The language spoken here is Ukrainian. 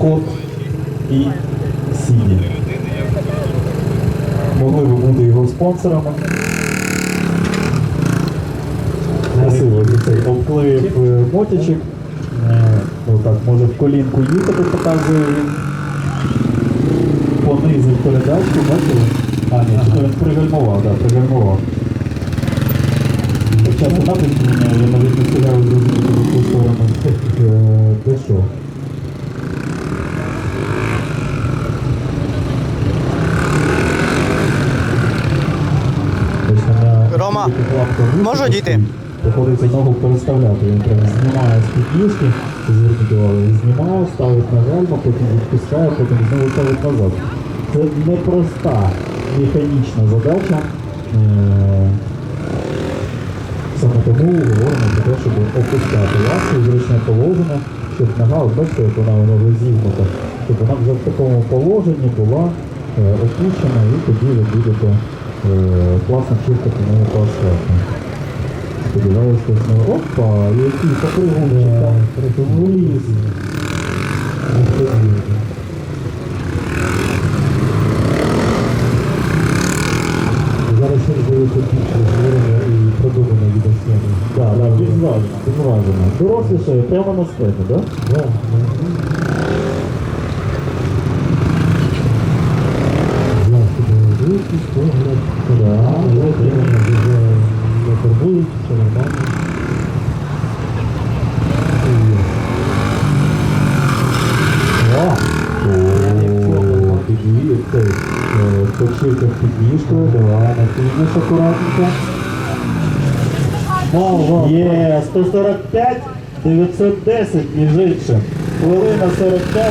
Скотт і Сіні. Могли би бути його спонсорами. Красиво цей обклеїв е, мотичок. Е, Отак, може в колінку їхати, показує він. Понизив передачку, бачили? А, ні, чи він пригальмував, так, пригальмував. Це напрямку я навіть не встигаю зрозуміти Рома, можу стоїть. Приходиться ногу переставляти. Він прям знімає з підніжки, зверніть увагу, знімає, ставить на гальма, потім відпускає, потім знову ставить назад. Це непроста механічна задача. Е, Саме тому говоримо про те, щоб опускати ласку зручне положення, щоб нога, бачите, як вона воно розігнута, щоб вона вже в такому положенні була е, опущена і тоді ви будете е, чистити нею по асфальту. Сподіваюся, що опа, який попригунчик там виліз. Зараз ще здається більше зворення і продумано відосняти. Так, так, більш зважено, більш зважено. Доросліше, прямо на сцені, так? Да, Дивитись, погляд, але отримання дуже не турбують, все нормально. Точилка з давай, на фініш акуратненько. Є, 145, 910, між іншим. Хвилина 45,